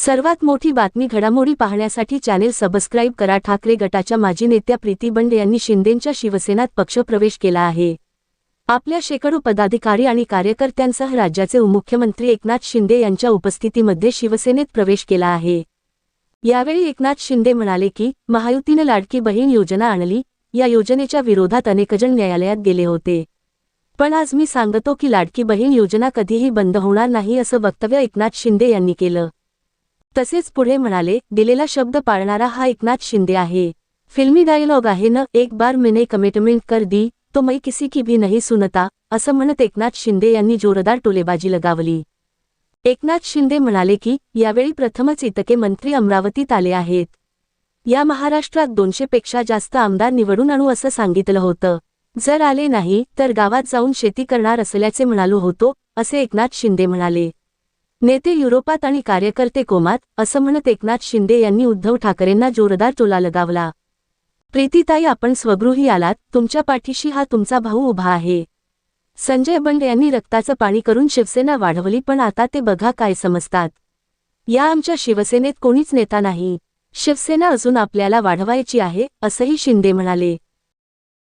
सर्वात मोठी बातमी घडामोडी पाहण्यासाठी चॅनेल सबस्क्राईब करा. ठाकरे गटाच्या माजी नेत्या प्रीती बंड यांनी शिंदेंच्या शिवसेनात पक्षप्रवेश केला आहे. आपल्या शेकडो पदाधिकारी आणि कार्यकर्त्यांसह राज्याचे उपमुख्यमंत्री एकनाथ शिंदे यांच्या उपस्थितीमध्ये शिवसेनेत प्रवेश केला आहे. यावेळी एकनाथ शिंदे म्हणाले की महायुतीनं लाडकी बहीण योजना आणली. या योजनेच्या विरोधात अनेकजण न्यायालयात गेले होते. पण आज मी सांगतो की लाडकी बहीण योजना कधीही बंद होणार नाही असं वक्तव्य एकनाथ शिंदे यांनी केलं. तसेच पुढे म्हणाले दिलेला शब्द पाळणारा हा एकनाथ शिंदे आहे. फिल्मी डायलॉग आहे न एक बार मिने कमिटमेंट कर दी तो मै किसी की भी नहीं सुनता असं म्हणत एकनाथ शिंदे यांनी जोरदार टोलेबाजी लगावली. एकनाथ शिंदे म्हणाले की यावेळी प्रथमच इतके मंत्री अमरावतीत आले आहेत. या महाराष्ट्रात दोनशेपेक्षा जास्त आमदार निवडून आणू असं सांगितलं होतं. जर आले नाही तर गावात जाऊन शेती करणार असल्याचे म्हणालो होतो असे एकनाथ शिंदे म्हणाले. नेते युरोपात आणि कार्यकर्ते कोमात असं म्हणत एकनाथ शिंदे यांनी उद्धव ठाकरेंना जोरदार टोला लगावला. प्रीतीताई आपण स्वगृही आलात तुमच्या पाठीशी हा तुमचा भाऊ उभा आहे. संजय बंड यांनी रक्ताचं पाणी करून शिवसेना वाढवली पण आता ते बघा काय समजतात. या आमच्या शिवसेनेत कोणीच नेता नाही. शिवसेना अजून आपल्याला वाढवायची आहे असंही शिंदे म्हणाले.